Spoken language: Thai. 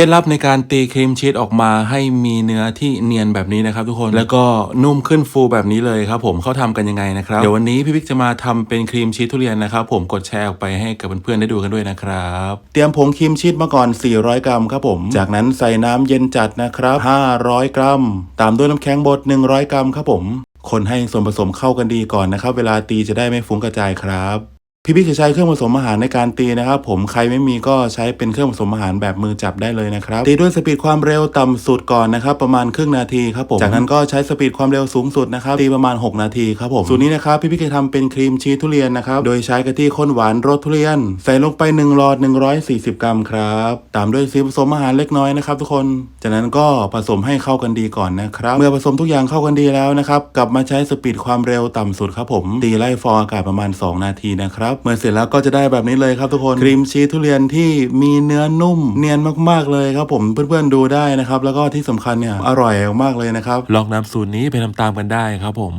ล็ดลับในการตีครีมชีสออกมาให้มีเนื้อที่เนียนแบบนี้นะครับทุกคนแล้วก็นุ่มขึ้นฟูแบบนี้เลยครับผมเขาทำกันยังไงนะครับเดี๋ยววันนี้พี่พิกจะมาทำเป็นครีมชีสทุเรียนนะครับผมกดแชร์ออกไปให้กับเพื่อนๆได้ดูกันด้วยนะครับเตรียมผงครีมชีสมาก่อน 400 กรัมครับผม จากนั้นใส่น้ำเย็นจัดนะครับ 500 กรัม ตามด้วยน้ำแข็งบด 100 กรัมครับผมคนให้ส่วนผสมเข้ากันดีก่อนนะครับ เวลาตีจะได้ไม่ฟุ้งกระจายครับ พี่พี่จะใช้เครื่องผสมอาหารในการตีนะครับ ผมใครไม่มีก็ใช้เป็นเครื่องผสมอาหารแบบมือจับได้เลยนะครับตีด้วยสปีดความเร็วต่ำสุดก่อนนะครับประมาณครึ่งนาทีครับผมจากนั้นก็ใช้สปีดความเร็วสูงสุดนะครับตีประมาณ 6 นาทีครับผมสูตรนี้นะครับพี่พี่จะทำเป็นครีมชีสทุเรียนนะครับโดยใช้กะทิข้นหวานรสทุเรียน ใส่ลงไป1หลอด 140 กรัมครับตามด้วยสีผสมอาหารเล็กน้อยนะครับทุกคนจากนั้นก็ผสมให้เข้ากันดีก่อนนะครับเมื่อผสมทุกอย่างเข้ากันดีแล้วนะครับกลับมาใช้สปีดความเร็วต่ำสุดครับผมตีไล่ฟองอากาศประมาณ 2 นาทีนะครับเหมือนเสร็จแล้วก็จะได้แบบนี้เลยครับทุกคนครีมชีสทุเรียนที่มีเนื้อนุ่ม เนียนมากๆเลยครับผมเพื่อนๆดูได้นะครับแล้วก็ที่สำคัญเนี่ยอร่อยมากเลยนะครับลองนำสูตรนี้ไปทำตามกันได้ครับผม